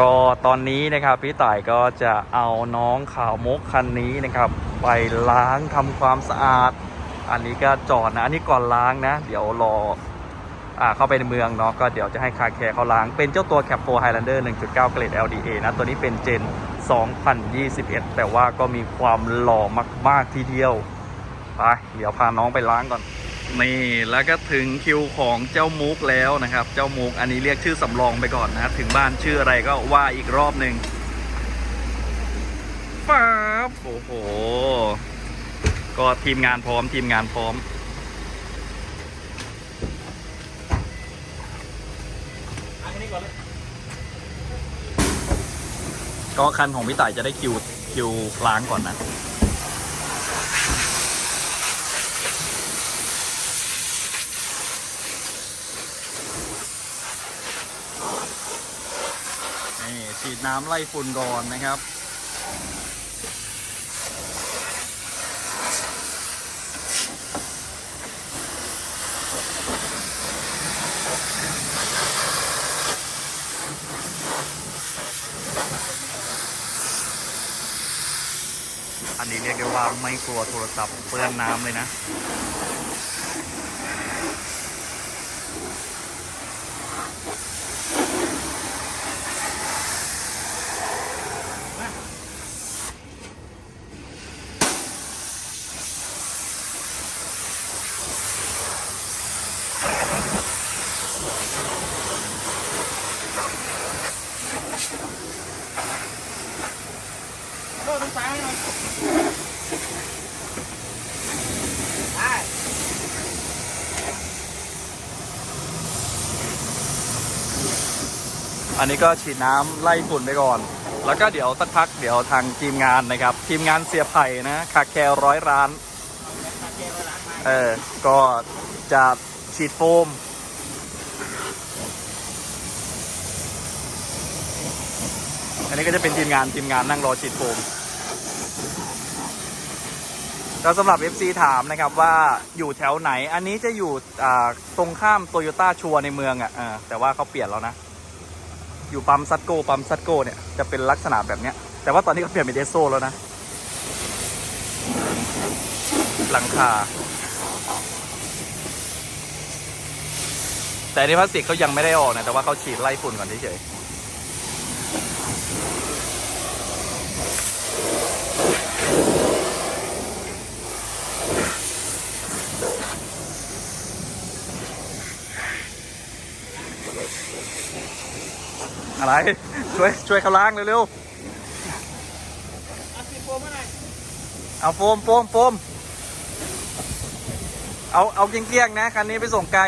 ก็ตอนนี้นะครับพี่ต่ายก็จะเอาน้องข่าวมกคันนี้นะครับ ไปล้างทำความสะอาด อันนี้ก็จอดนะ อันนี้ก่อนล้างนะ เดี๋ยวรออ่าเข้าไปในเมืองเนาะก็เดี๋ยวจะให้คาแคร์เขาล้าง เป็นเจ้าตัว Cap 4 Highlander 1.9 เกรด LDA นะ ตัวนี้เป็นเจน 2021 แต่ว่าก็มีความหล่อมาก ๆ ทีเดียวไปเดี๋ยวพาน้องไปล้างก่อน นี่แล้วก็ถึงคิวของเจ้ามุกแล้วนะครับ เจ้ามุกอันนี้เรียกชื่อสำรองไปก่อนนะถึงบ้านชื่ออะไรก็ว่าอีกรอบหนึ่งป๊าบโอ้โห ก็ทีมงานพร้อมทีมงานพร้อม ก็คันของพี่ต่ายจะได้คิวคิวล้างก่อนนะ น้ำไล่ฝุ่นก่อนนะครับ อันนี้เรียกได้ว่าไม่กลัวโทรศัพท์เปื้อนน้ำเลยนะ ตรงซ้ายหน่อยได้อันนี้ก็ฉีดน้ำไล่ฝุ่นไปก่อน แล้วก็เดี๋ยวสักพักเดี๋ยวทางทีมงานนะครับ ทีมงานเสียไผ่นะคาแคร์ร้อยร้าน ตัดเกมไปล้างมาเออ ก็จะฉีดโฟม อันนี้ก็จะเป็นทีมงานทีมงานนั่งรอฉีดโฟม แล้วสำหรับ FC ถามนะครับว่าอยู่แถวไหน อันนี้จะอยู่ตรงข้ามโตโยต้าชัวในเมืองอะ่ะแต่ว่าเขาเปลี่ยนแล้วนะ อยู่ปั๊มซัตโกปั๊มซัตโกเนี่ยจะเป็นลักษณะแบบเนี้ย แต่ว่าตอนนี้เขาเปลี่ยนเป็นเดโซแล้วนะ หลังคา แต่อันพลาสติกเขายังไม่ได้ออกนะ แต่ว่าเขาฉีดไล่ฝุ่นก่อนเฉยๆ อะไร ช่วยช่วยเขาล้างเร็วเอาสิโฟมมาหน่อยๆ เอาโฟมโฟมโฟม เอาเอาเกลี้ยงๆนะคันนี้ไปส่งไกล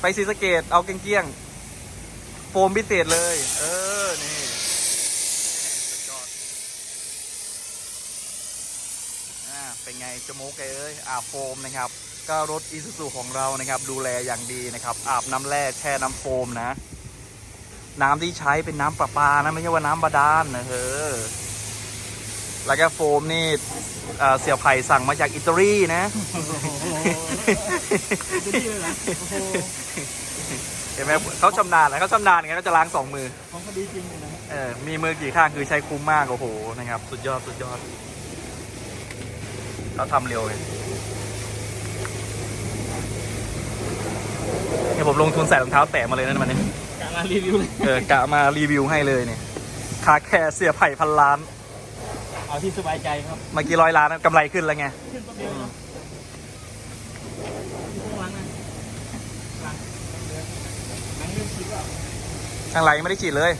ไปศรีสะเกดเอาเกลี้ยงๆโฟมพิเศษเลย เออ นี่สุดยอดอ่าเป็นไงจมูกไอ้เอ้ยอาบโฟมนะครับ ก็รถอีซูซูของเรานะครับ ดูแลอย่างดีนะครับ อาบน้ำแร่แช่น้ำโฟมนะ น้ำที่ใช้เป็นน้ำประปานะ ไม่ใช่ว่าน้ำบาดาลนะเออแล้วก็โฟมนี่เอ่อเสี่ยวไผ่สั่งมาจากอิตาลีนะจะดีเลยเหรอโอ้โหเห็นไหมเขาชำนาญนะเขาชำนาญไงเขาจะล้างสองมือของก็ดีจริงเลยนะเออมีมือกี่ข้างคือใช้คุ้มมากโอ้โหนะครับ สุดยอดสุดยอดเขาทำเร็วเลยเนี่ยผมลงทุนใส่รองเท้าแตะมาเลยนะมันเนี่ยการ มารีวิวเลยเออกะมารีวิวให้เลยเนี่ยคาแคร์เสียไผ่พันล้าน เอาที่สบายใจครับเมื่อกี้ร้อยล้านนะกำไรขึ้นแล้วไงขึ้นแป๊บเดียวเนาะข้างหลังนะหลังเดือนหลังเรื่องคิดว่าข้างหลังยังไม่ได้ฉีดเลย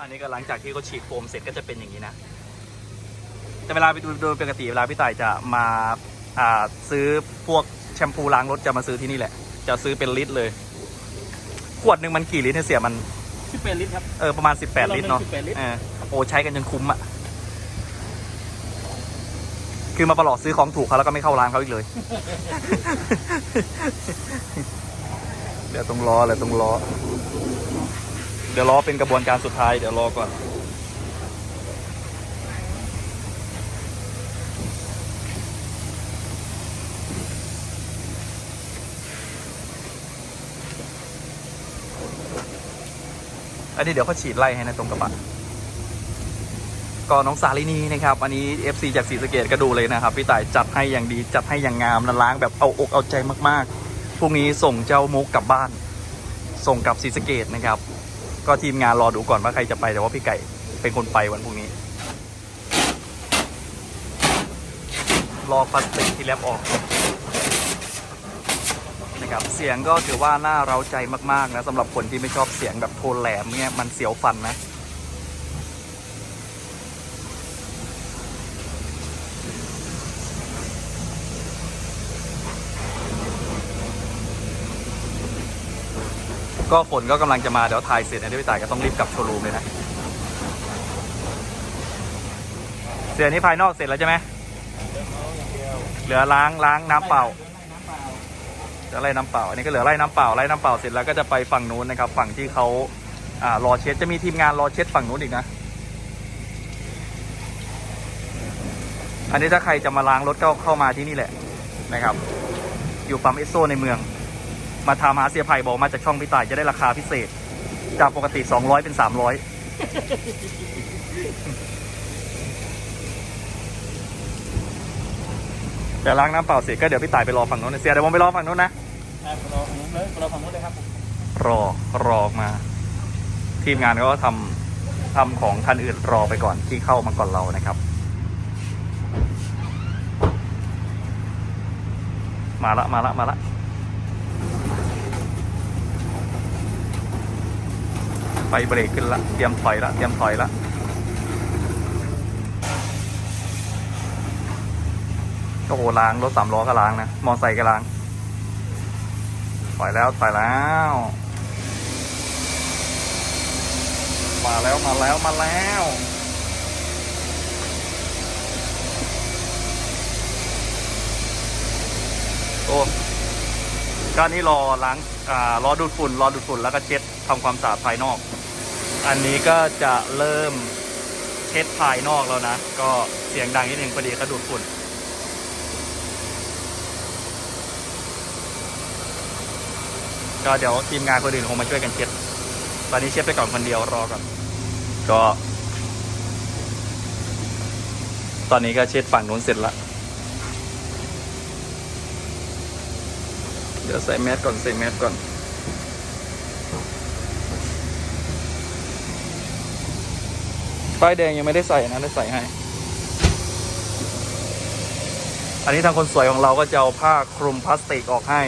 อันนี้ก็หลังจากที่เขาฉีดโฟมเสร็จก็จะเป็นอย่างนี้นะ แต่เวลาไปดูโดยปกติเวลาพี่ต่ายจะมาอ่าซื้อพวกแชมพูล้างรถจะมาซื้อที่นี่แหละ จะซื้อเป็นลิตรเลย ขวดหนึ่งมันกี่ลิตรเนี่ยเสียมัน สิบเป็นลิตรครับ เออประมาณ 18 ลิตรเนาะ18ลิตร เออโอ้ใช้กันจนคุ้มอะคือมาประหลอดซื้อของถูกเขาแล้วก็ไม่เข้าร้านเขาอีกเลย เดี๋ยวต้องรอเลยต้องรอเดี๋ยวรอเป็นกระบวนการสุดท้ายเดี๋ยวรอก่อน อันนี้เดี๋ยวเขาฉีดไล่ให้นะตรงกระบะก็น้องสาลินีนะครับ อันนี้ FC จากศรีสเกดก็ดูเลยนะครับ พี่ต่ายจัดให้อย่างดีจัดให้อย่างงามนะล้างแบบเอาอกเอาใจมากๆพรุ่งนี้ส่งเจ้ามุกกลับบ้าน ส่งกลับศรีสเกดนะครับ ก็ทีมงานรอดูก่อนว่าใครจะไปแต่ว่าพี่ไก่เป็นคนไปวันพรุ่งนี้ลอพลาสติกที่แลบออก นะครับ เสียงก็ถือว่าน่าเราใจมากๆนะสำหรับคนที่ไม่ชอบเสียงแบบโทนแหลมเนี่ยมันเสียวฟันนะก็ฝนก็กำลังจะมาเดี๋ยวถ่ายเสร็จนะที่พี่ต่ายก็ต้องรีบกลับโชว์รูมเลยนะ เสียนี้ภายนอกเสร็จแล้วใช่ไหมเหลือล้างล้างน้ำเปล่า น้ำเปล่าเหลือไล่น้ำเปล่าอันนี้ก็เหลือไล่น้ำเปล่าไล่น้ำเปล่าเสร็จแล้วก็จะไปฝั่งนู้นนะครับ ฝั่งที่เขาอ่ารอเช็ดจะมีทีมงานรอเช็ดฝั่งนู้นอีกนะ อันนี้ถ้าใครจะมาล้างรถก็เข้ามาที่นี่แหละนะครับ อยู่ปั๊มเอสโซในเมือง มาทำหาเสียไผ่บอกมาจากช่องพี่ต่ายจะได้ราคาพิเศษ จากปกติ 200 เป็น 300 เดี๋ยวล้างน้ำเปล่าเสร็จก็เดี๋ยวพี่ต่ายไปรอฝั่งนู้นนะเสียเดี๋ยวผมไปรอฝั่งนู้นนะครับรอฝั่งนู้นเลยรอฝั่งนู้นเลยครับรอรอออกมา ทีมงานก็ทำทำของคันอื่นรอไปก่อนที่เข้ามาก่อนเรานะครับ มาละมาละมาละไฟเบรกขึ้นละเตรียมถอยละเตรียมถอยละ โอ้โหล้างรถสามล้อก็ล้างนะ มอไซค์ก็ล้าง ถอยแล้วถอยแล้ว มาแล้วมาแล้วมาแล้วโอ้ก็นี่รอล้างอ่ารอดูดฝุ่น รอดูดฝุ่นแล้วก็เช็ดทำความสะอาดภายนอก อันนี้ก็จะเริ่มเช็ดภายนอกแล้วนะ ก็เสียงดังนิดนึงพอดีเขาดูดฝุ่น ก็เดี๋ยวทีมงานคนอื่นคงมาช่วยกันเช็ดตอนนี้เช็ดไปก่อนคนเดียวรอก่อนก็ ตอนนี้ก็เช็ดฝั่งนู้นเสร็จละเดี๋ยวใส่แมสก่อนใส่แมสก่อนป้ายแดงยังไม่ได้ใส่นะได้ใส่ให้ อันนี้ทางคนสวยของเราก็จะเอาผ้าคลุมพลาสติกออกให้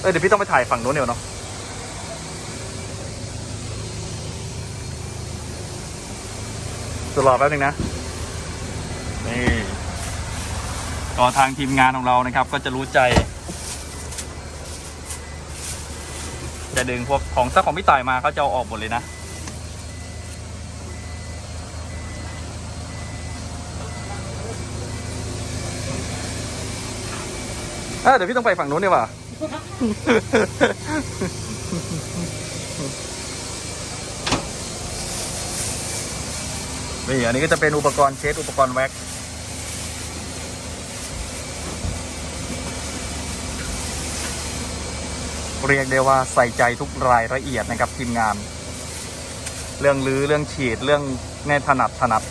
เอ้เดี๋ยวพี่ต้องไปถ่ายฝั่งนู้นเดี๋ยวเนาะจะรอแป๊บนึงนะ นี่ก็ทางทีมงานของเรานะครับ ก็จะรู้ใจ จะดึงพวกของซักของพี่ต่ายมาเขาจะเอาออกหมดเลยนะเอ้ยเดี๋ยวพี่ต้องไปฝั่งนู้นดีกว่า นี่อันนี้ก็จะเป็นอุปกรณ์เช็ดอุปกรณ์แว็กซ์เรียกได้ว่าใส่ใจทุกรายละเอียดนะครับทีมงาน เรื่องลื้อเรื่องฉีดเรื่องแน่ถนัดถนัด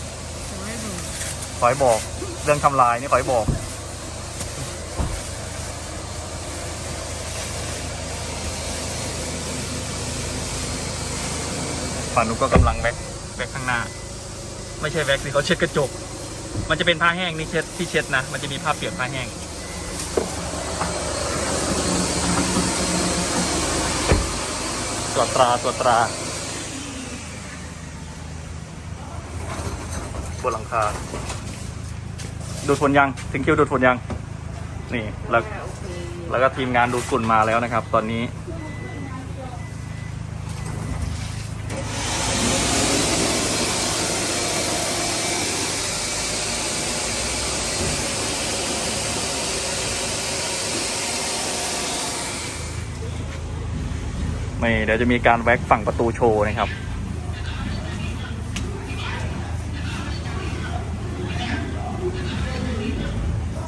ขอยบอก เรื่องทำลายนี่ขอยบอก ฝั่งนู้นก็กำลังแว็กแว็กข้างหน้า ไม่ใช่แว็กสิเขาเช็ดกระจก มันจะเป็นผ้าแห้งนี่เช็ดที่เช็ดนะ มันจะมีผ้าเปียกผ้าแห้งตรวจตราตรวจตราบนหลังคาดูดฝนยังถึงคิวดูดฝนยัง นี่แล้วแล้วก็ทีมงานดูดฝุ่นมาแล้วนะครับ ตอนนี้ ไม่เดี๋ยวจะมีการแว็กฝั่งประตูโชว์นะครับ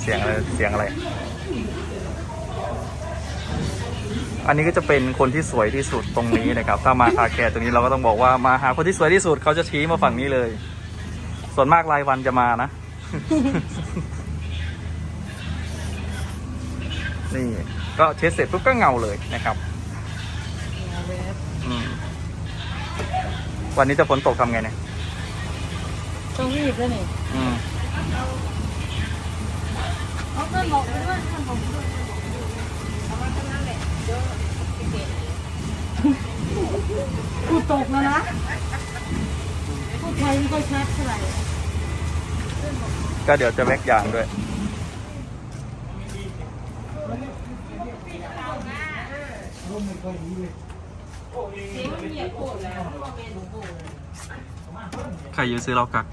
เสียงอะไรเสียงอะไร อันนี้ก็จะเป็นคนที่สวยที่สุดตรงนี้นะครับ ถ้ามาคาแคร์ตรงนี้เราก็ต้องบอกว่ามาหาคนที่สวยที่สุดเขาจะชี้มาฝั่งนี้เลย ส่วนมากรายวันจะมานะ นี่ ก็เช็ดเสร็จปุ๊บก็เงาเลยนะครับ วันนี้จะฝนตกทำไงเนี่ยต้องรีบแล้วนี่อืมเขาเพื่อนบอกเลยว่าท่านผมด้วยกูตกแล้วนะพูดไทยไม่ค่อยชัดเท่าไหร่ก็เดี๋ยวจะแวกยางด้วย ใครยืซื้อเรากัก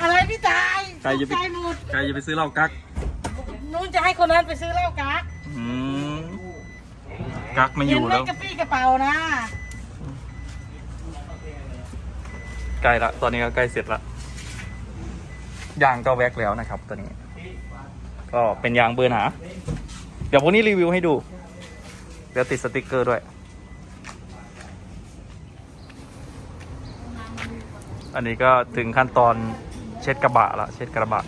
อะไรพี่ตายใครจะไป ตกใจหมดใครจะไปซื้อเรากักนู้นจะให้คนนั้นไปซื้อเหล้ากะอืมกักไม่อเห็นยู่ไหมแล้ว กระปี้กระเป๋านะ ใกล้ละตอนนี้ก็ใกล้เสร็จละยางก็แวกแล้วนะครับ ตอนนี้ ก็เป็นยางเบอร์หนา เดี๋ยวพวกนี้รีวิวให้ดู เดี๋ยวติดสติกเกอร์ด้วย อันนี้ก็ถึงขั้นตอนเช็ดกระบะละเช็ดกระบะ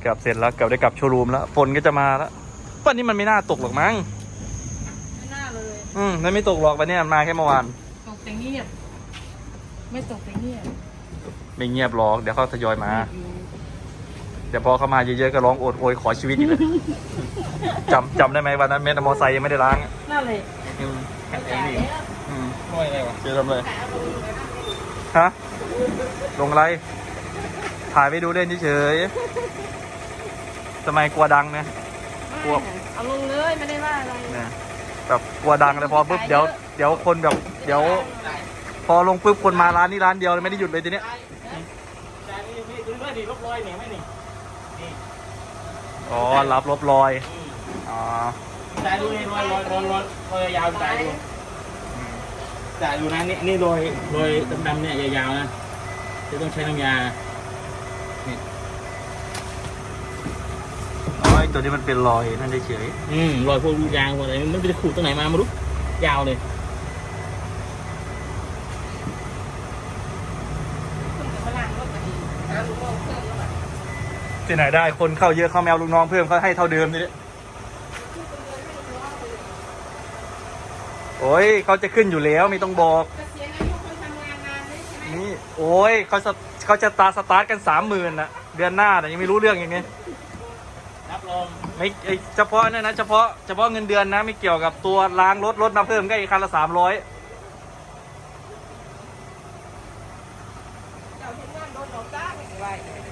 เกือบเสร็จแล้วเกือบได้กลับโชว์รูมแล้วฝนก็จะมาแล้ววันนี้มันไม่น่าตกหรอกมั้งไม่น่าเลยอืมมันไม่ตกหรอกวันนี้มันมาแค่เมื่อวานตกแต่เงียบ ไม่ตกแต่เงียบไม่เงียบหรอกเดี๋ยวเขาทยอยมา เดี๋ยวพอเขามาเยอะๆก็ร้องโอดโอยขอชีวิตอีกเลยจำจำได้ไหมวันนั้นเมนมอไซค์ยังไม่ได้ล้างอะนั่นเลยอืมกระจายแล้วอืมช่วยอะไรวะเจอทำเลยฮะลงอะไร ถ่ายไปดูเล่นเฉยๆทำไมกลัวดังเนี่ยพวกเอาลงเลยไม่ได้ว่าอะไรเนี่ยแบบกลัวดังเลยพอปุ๊บเดี๋ยวเดี๋ยวคนแบบเดี๋ยว พอลงปุ๊บคนมาร้านนี้ร้านเดียวเลยไม่ได้หยุดเลยทีเนี้ยจ่ายนี่นี่ดูด้วยดิลบรอยเนี่ยไม่นี่ อ๋อ รับลบรอยอ๋อจ่ายดูนี่รอยรอยรอยรอยรอยยาวจ่ายดูอืมจ่ายดูนะนี่นี่รอยรอยดำๆเนี่ยยาวๆนะจะต้องใช้น้ำยาอ๋อไอ้ตัวนี้มันเป็นรอยนั่นเฉยอืมรอยพวกลูกยางพวกอะไรมันไปขูดตรงไหนมาไม่รู้ยาวเลย ที่ไหนได้คนเข้าเยอะเข้าแมวลูกน้องเพิ่มเขาให้เท่าเดิมนี่โอ้ยเขาจะขึ้นอยู่แล้วไม่ต้องบอกเกษียณอายุคนทำงานนานเลยใช่ไหมนี่โอ้ยเขาจะเขาจะตาสตาร์ทกันสามหมื่นนะเดือนหน้าแต่ะยังไม่รู้เรื่องอย่างเงี้ยรับรองไม่ไอเฉพาะนั่นนะเฉพาะเฉพาะเงินเดือนนะไม่เกี่ยวกับตัวล้างรถรถมาเพิ่มก็อีกคันละสามร้อย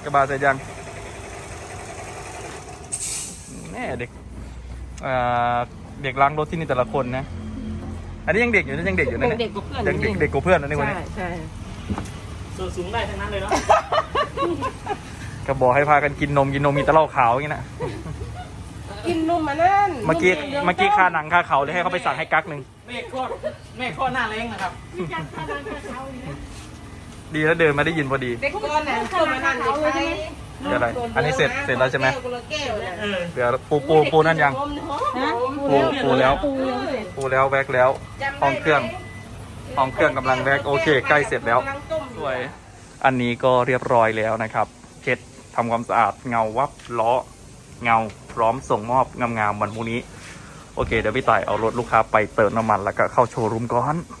กระบะเสร็จยังแน่ เด็กอ่าเด็กล้างรถที่นี่แต่ละคนนะ อันนี้ยังเด็กอยู่นะยังเด็กอยู่นะเนี่ยเด็กกว่าเพื่อนยังเด็กเด็กกว่าเพื่อนนะนี่คนใช่นี้ใช่ส่วนสูงได้ทั้งนั้นเลยเนาะก็บอกให้พากันกินนมกินนมมีแตะเหล้าขาวอย่างนี้นะกินนมมานั่นเมื่อกี้เมื่อกี้ค่าหนังค่าเขาเลยให้เขาไปสั่งให้กักหนึ่งแม่คลอดแม่คลอดหน้าเล้งนะครับมีการทานอาหารเขาอีกนะดีแล้วเดินมาได้ยินพอดี เด็กก้อนน่ะคนมานั่นเด็กไทย เดี๋ยวอะไร อันนี้เสร็จเสร็จแล้วใช่ไหมแก้วนะเออเดี๋ยวปูปูปูนั่นยังฮะปูปูแล้ว ปูยังเสร็จปูแล้วแวกแล้วห้องเครื่องห้องเครื่องกำลังแวกโอเค ใกล้เสร็จแล้ว สวย อันนี้ก็เรียบร้อยแล้วนะครับ เช็ดทำความสะอาดเงาวับล้อเงาพร้อมส่งมอบงามๆวันพรุ่งนี้ โอเค เดี๋ยวพี่ต่ายเอารถลูกค้าไปเติมน้ำมันแล้วก็เข้าโชว์รูมก่อนค